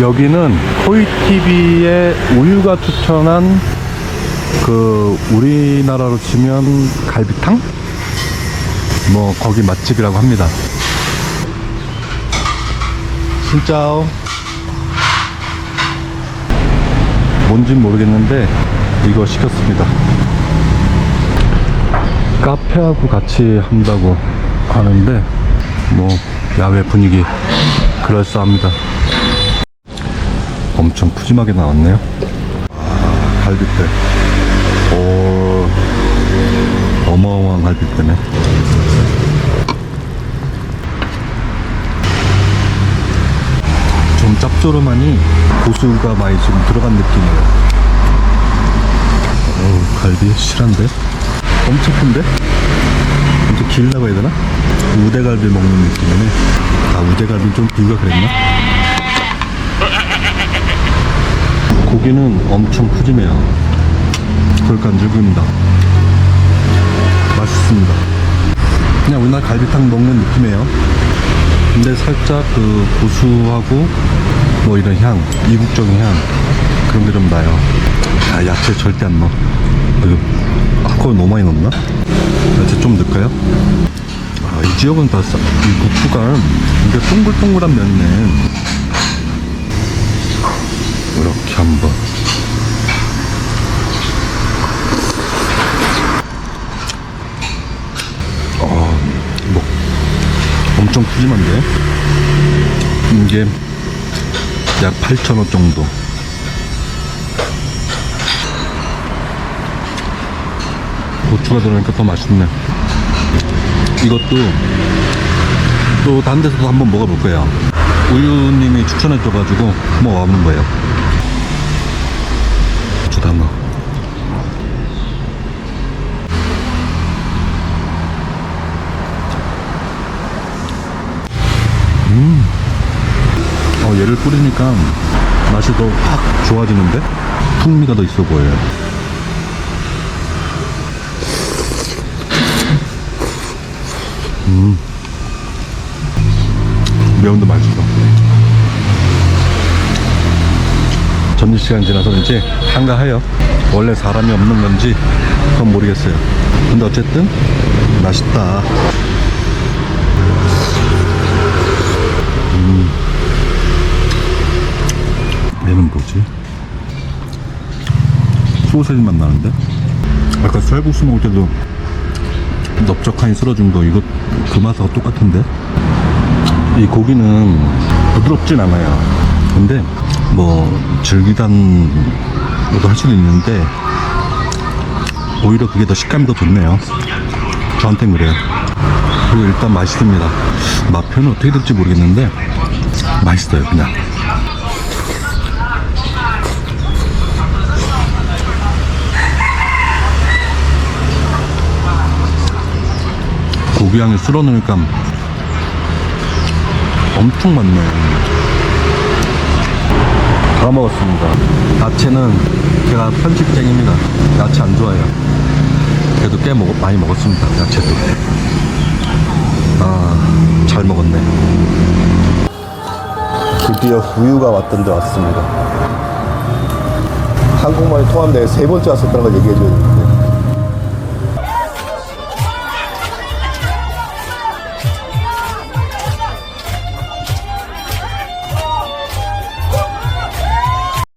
여기는 코이TV의 우유가 추천한 그 우리나라로 치면 갈비탕? 뭐 거기 맛집이라고 합니다. 진짜오. 뭔진 모르겠는데 이거 시켰습니다. 카페하고 같이 한다고 하는데 뭐 야외 분위기 그럴싸합니다. 엄청 푸짐하게 나왔네요. 아, 갈비뼈. 오, 어마어마한 갈비뼈네. 좀 짭조름하니 고수가 많이 좀 들어간 느낌이에요. 어우, 갈비 실한데? 엄청 큰데? 이제 길다고 해야 되나? 우대갈비 먹는 느낌이네. 아, 우대갈비 좀 비유가 그랬나? 고기는 엄청 푸짐해요. 그러니까 즐깁니다. 맛있습니다. 그냥 우리나라 갈비탕 먹는 느낌이에요. 근데 살짝 그 고수하고 뭐 이런 향, 이국적인 향 그런 게 좀 나요. 아, 야채 절대 안 넣어. 아, 그거 너무 많이 넣나? 야채 좀 넣을까요? 아, 이 지역은 다, 싸- 이 국수가 이게 동글동글한 면이네. 이렇게 한번. 어, 뭐, 엄청 푸짐한데? 이게 약 8,000원 정도. 고추가 들어가니까 더 맛있네. 이것도 또 다른 데서도 한번 먹어볼 거예요. 우유님이 추천해줘가지고 와보는 거예요. 고추 담아. 어, 얘를 뿌리니까 맛이 더 확 좋아지는데? 풍미가 더 있어 보여요. 음. 매운데 맛있어. 점심시간 지나서 이제 한가해요. 원래 사람이 없는 건지 그건 모르겠어요. 근데 어쨌든 맛있다. 얘는 뭐지? 소세지 맛 나는데? 아까 쌀국수 먹을 때도 넓적하니 썰어준 거 이거 그 맛하고 똑같은데? 이 고기는 부드럽진 않아요. 근데 뭐 것도 할 수도 있는데 오히려 그게 더 식감이 더 좋네요. 저한텐 그래요. 그리고 일단 맛있습니다. 맛 표현은 어떻게 될지 모르겠는데 맛있어요 그냥. 고기 향이 쓸어 넣으니까 엄청 많네. 다 먹었습니다. 야채는 제가 편식쟁입니다. 야채 안 좋아해요. 그래도 꽤 먹, 많이 먹었습니다. 야채도. 아, 잘 먹었네. 드디어 우유가 왔던 데 왔습니다. 한국말이 내가 세 번째 왔었다는 걸 얘기해줘야 돼.